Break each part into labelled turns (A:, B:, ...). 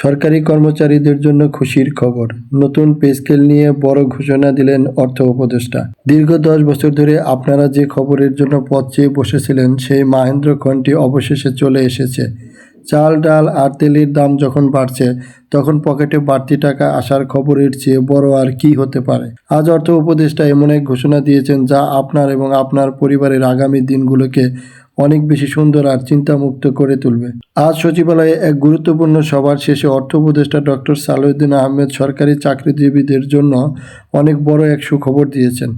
A: সরকারি কর্মচারীদের জন্য খুশির খবর। নতুন পে স্কেল নিয়ে বড় ঘোষণা দিলেন অর্থ উপদেষ্টা। দীর্ঘ দশ বছর ধরে আপনারা যে খবরের জন্য পথ চেয়ে বসেছিলেন, সেই মাহেন্দ্র খনটি অবশেষে চলে এসেছে। চাল, ডাল আর তেলের দাম যখন বাড়ছে, তখন পকেটে বাড়তি টাকা আসার খবরের চেয়ে বড় আর কি হতে পারে? আজ অর্থ উপদেষ্টা এমন এক ঘোষণা দিয়েছেন যা আপনার এবং আপনার পরিবারের আগামী দিনগুলোকে অনেক বেশি সুন্দর আর চিন্তামুক্ত করে তুলবে। আজ সচিবালয়ে এক গুরুত্বপূর্ণ সভার শেষে অর্থ উপদেষ্টা ডক্টর সালেউদ্দিন আহমেদ সরকারি চাকরিজীবীদের জন্য অনেক বড় এক সুখবর দিয়েছেন।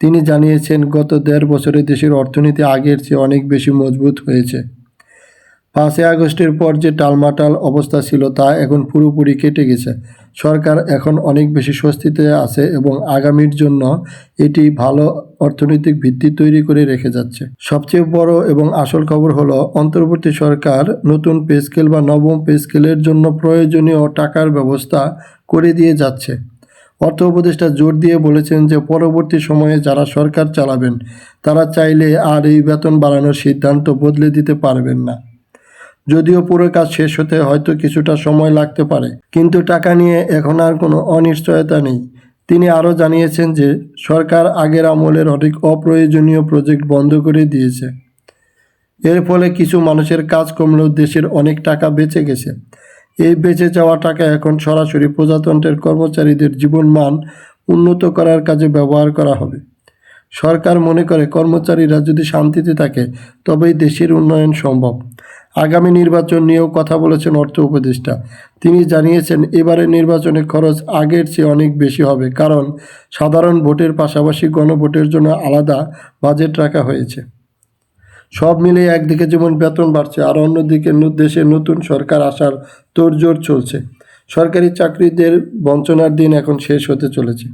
A: তিনি জানিয়েছেন, গত দেড় বছরে দেশের অর্থনীতি আগের চেয়ে অনেক বেশি মজবুত হয়েছে। পাঁচই আগস্টের পর যে টালমাটাল অবস্থা ছিল তা এখন পুরোপুরি কেটে গেছে। সরকার এখন অনেক বেশি স্বস্তিতে আছে এবং আগামীর জন্য এটি ভালো অর্থনৈতিক ভিত্তি তৈরি করে রেখে যাচ্ছে। সবচেয়ে বড় এবং আসল খবর হলো, অন্তর্বর্তী সরকার নতুন পে স্কেল বা নবম পে স্কেলের জন্য প্রয়োজনীয় টাকার ব্যবস্থা করে দিয়ে যাচ্ছে। অর্থ উপদেষ্টা জোর দিয়ে বলেছেন যে, পরবর্তী সময়ে যারা সরকার চালাবেন, তারা চাইলে আর এই বেতন বাড়ানোর সিদ্ধান্ত বদলে দিতে পারবেন না। যদিও পুরো কাজ শেষ হতে হয়তো কিছুটা সময় লাগতে পারে, কিন্তু টাকা নিয়ে এখন আর কোনো অনিশ্চয়তা নেই। তিনি আরও জানিয়েছেন যে, সরকার আগের আমলের অনেক অপ্রয়োজনীয় প্রজেক্ট বন্ধ করে দিয়েছে। এর ফলে কিছু মানুষের কাজ কমলেও দেশের অনেক টাকা বেঁচে গেছে। এই বেঁচে যাওয়া টাকা এখন সরাসরি প্রজাতন্ত্রের কর্মচারীদের জীবনমান উন্নত করার কাজে ব্যবহার করা হবে। সরকার মনে করে, কর্মচারীরা যদি শান্তিতে থাকে, তবেই দেশের উন্নয়ন সম্ভব। আগামী নির্বাচন নিয়েও কথা বলেছেন অর্থ উপদেষ্টা। তিনি জানিয়েছেন, এবারে নির্বাচনে খরচ আগের চেয়ে অনেক বেশি হবে, কারণ সাধারণ ভোটের পাশাপাশি গণভোটের জন্য আলাদা বাজেট রাখা হয়েছে। সব মিলিয়ে একদিকে যেমন বেতন বাড়ছে, আর অন্যদিকে দেশে নতুন সরকার আসার তোড়জোড় চলছে। সরকারি চাকরিদের বঞ্চনার দিন এখন শেষ হতে চলেছে।